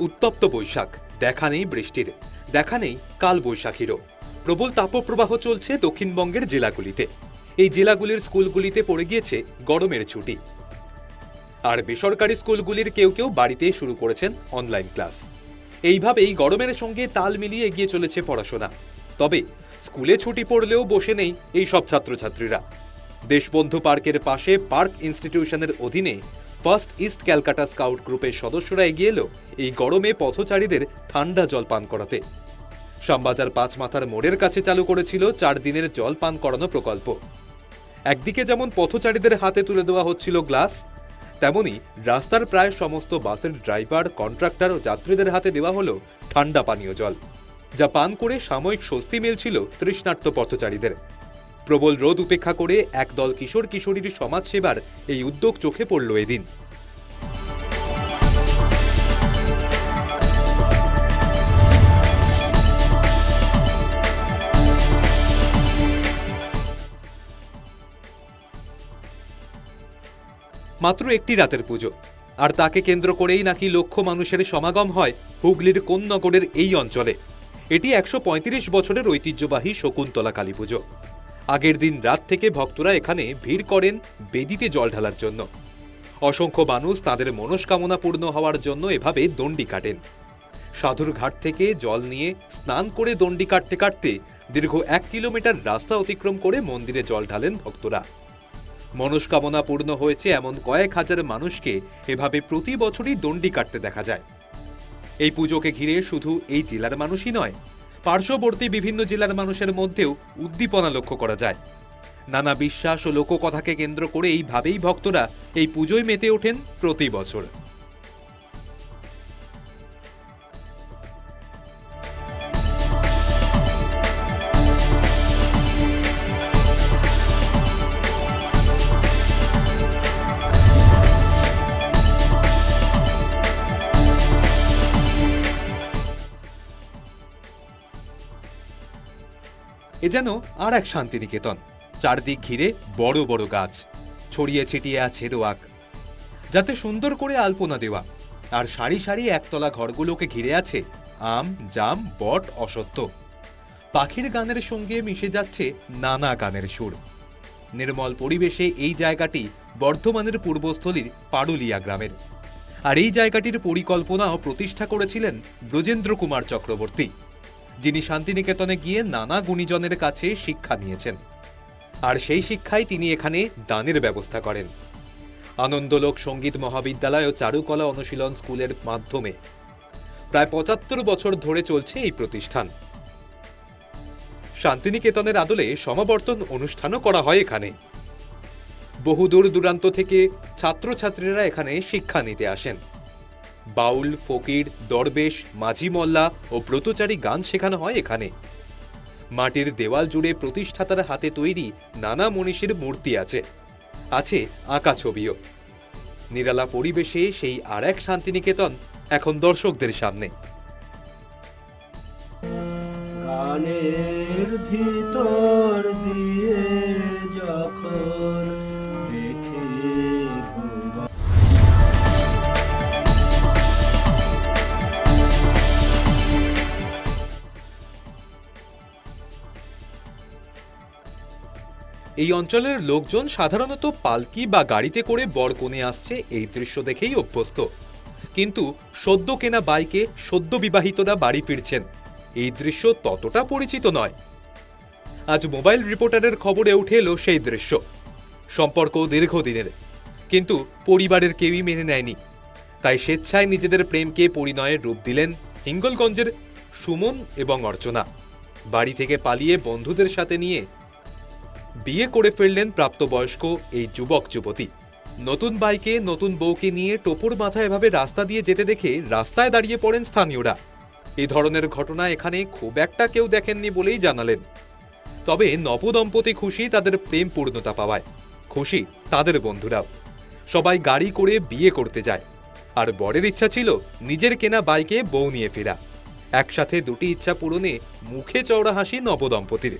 উত্তপ্ত বৈশাখ, দেখা নেই বৃষ্টির। দেখা নেই কাল বৈশাখীরও। প্রবল তাপপ্রবাহ চলছে দক্ষিণবঙ্গের জেলাগুলিতে। এই জেলাগুলির স্কুলগুলিতে পড়ে গিয়েছে গরমের ছুটি। আর বেসরকারি স্কুলগুলির কেউ কেউ বাড়িতে শুরু করেছেন অনলাইন ক্লাস। এইভাবেই গরমের সঙ্গে তাল মিলিয়ে এগিয়ে চলেছে পড়াশোনা। তবে স্কুলে ছুটি পড়লেও বসে নেই এই সব ছাত্রছাত্রীরা। দেশবন্ধু পার্কের পাশে পার্ক ইনস্টিটিউশনের অধীনে ফার্স্ট ইস্ট ক্যালকাটা স্কাউট গ্রুপের সদস্যরা এগিয়ে এলো এই গরমে পথচারীদের ঠান্ডা জল পান করাতে। শ্যামবাজার পাঁচ মাথার মোড়ের কাছে চালু করেছিল চার দিনের জল পান করানো প্রকল্প। একদিকে যেমন পথচারীদের হাতে তুলে দেওয়া হচ্ছিল গ্লাস, তেমনি রাস্তার প্রায় সমস্ত বাসের ড্রাইভার, কন্ট্রাক্টর ও যাত্রীদের হাতে দেওয়া হলো ঠান্ডা পানীয় জল, যা পান করে সাময়িক স্বস্তি মিলছিল তৃষ্ণার্ত পথচারীদের। প্রবল রোদ উপেক্ষা করে একদল কিশোর কিশোরীর সমাজসেবার এই উদ্যোগ চোখে পড়ল এদিন। মাত্র একটি রাতের পুজো। আর তাকে কেন্দ্র করেই নাকি লক্ষ মানুষের সমাগম হয় হুগলির কোন্নগরের এই অঞ্চলে। এটি একশো পঁয়ত্রিশ বছরের ঐতিহ্যবাহী শকুন্তলা কালী পুজো। আগের দিন রাত থেকে ভক্তরা এখানে ভিড় করেন বেদিতে জল ঢালার জন্য। অসংখ্য মানুষ তাদের মনস্কামনা পূর্ণ হওয়ার জন্য এভাবে দণ্ডি কাটেন। সাধুর ঘাট থেকে জল নিয়ে স্নান করে দণ্ডি কাটতে কাটতে দীর্ঘ এক কিলোমিটার রাস্তা অতিক্রম করে মন্দিরে জল ঢালেন ভক্তরা। মনস্কামনা পূর্ণ হয়েছে এমন কয়েক হাজার মানুষকে এভাবে প্রতি বছরই দণ্ডি কাটতে দেখা যায়। এই পুজোকে ঘিরে শুধু এই জেলার মানুষই নয় পার্শ্ববর্তী বিভিন্ন জেলার মানুষের মধ্যেও উদ্দীপনা লক্ষ্য করা যায়। নানা বিশ্বাস ও লোককথাকে কেন্দ্র করে এইভাবেই ভক্তরা এই পুজোয় মেতে ওঠেন প্রতি বছর। এ যেন আর এক শান্তিনিকেতন। চারদিক ঘিরে বড় বড় গাছ, ছড়িয়ে ছিটিয়ে আছে রোয়াক যাতে সুন্দর করে আলপনা দেওয়া। আর সারি সারি একতলা ঘরগুলোকে ঘিরে আছে আম, জাম, বট, অসত্য। পাখির গানের সঙ্গে মিশে যাচ্ছে নানা গানের সুর। নির্মল পরিবেশে এই জায়গাটি বর্ধমানের পূর্বস্থলীর পারুলিয়া গ্রামের। আর এই জায়গাটির পরিকল্পনা ও প্রতিষ্ঠা করেছিলেন ব্রজেন্দ্র কুমার চক্রবর্তী। যিনি শান্তিনিকেতনে গিয়ে নানা গুণীজনের কাছে শিক্ষা নিয়েছেন। আর সেই শিক্ষায় তিনি এখানে দানের ব্যবস্থা করেন। আনন্দলোক সংগীত মহাবিদ্যালয় ও চারুকলা অনুশীলন স্কুলের মাধ্যমে। প্রায় পঁচাত্তর বছর ধরে চলছে এই প্রতিষ্ঠান। শান্তিনিকেতনের আদলে সমাবর্তন অনুষ্ঠানও করা হয় এখানে। বহু দূর দূরান্ত থেকে ছাত্রছাত্রীরা এখানে শিক্ষা নিতে আসেন। বাউল, ফকির, দরবেশ, মাঝি মল্লা ও ব্রতচারী গান শেখানো হয় এখানে। মাটির দেওয়াল জুড়ে প্রতিষ্ঠাতার হাতে তৈরি নানা মনীষীর মূর্তি আছে। আছে আঁকা ছবিও। নিরালা পরিবেশে সেই আর এক শান্তিনিকেতন এখন দর্শকদের সামনে। গানের ভিতর এই অঞ্চলের লোকজন সাধারণত পালকি বা গাড়িতে করে বরকনে আসছে এই দৃশ্য দেখেই অভ্যস্ত। কিন্তু সদ্য কেনা বাইকে সদ্য বিবাহিতরা বাড়ি ফিরছেন। এই দৃশ্য ততটা পরিচিত নয়। আজ মোবাইল রিপোর্টারের খবরে উঠে এলো সেই দৃশ্য। সম্পর্ক দীর্ঘদিনের। কিন্তু পরিবারের কেউই মেনে নেয়নি। তাই স্বেচ্ছায় নিজেদের প্রেমকে পরিণয়ে রূপ দিলেন হিঙ্গলগঞ্জের সুমন এবং অর্চনা। বাড়ি থেকে পালিয়ে বন্ধুদের সাথে নিয়ে বিয়ে করে ফেললেন প্রাপ্তবয়স্ক এই যুবক যুবতী। নতুন বাইকে নতুন বউকে নিয়ে টোপর মাথায় এভাবে রাস্তা দিয়ে যেতে দেখে রাস্তায় দাঁড়িয়ে পড়েন স্থানীয়রা। এই ধরনের ঘটনা এখানে খুব একটা কেউ দেখেননি বলেই জানালেন। তবে নবদম্পতি খুশি তাদের প্রেম পূর্ণতা পাওয়ায়। খুশি তাদের বন্ধুরাও। সবাই গাড়ি করে বিয়ে করতে যায়। আর বরের ইচ্ছা ছিল নিজের কেনা বাইকে বউ নিয়ে ফেরা। একসাথে দুটি ইচ্ছা পূরণে মুখে চওড়া হাসি নবদম্পতির।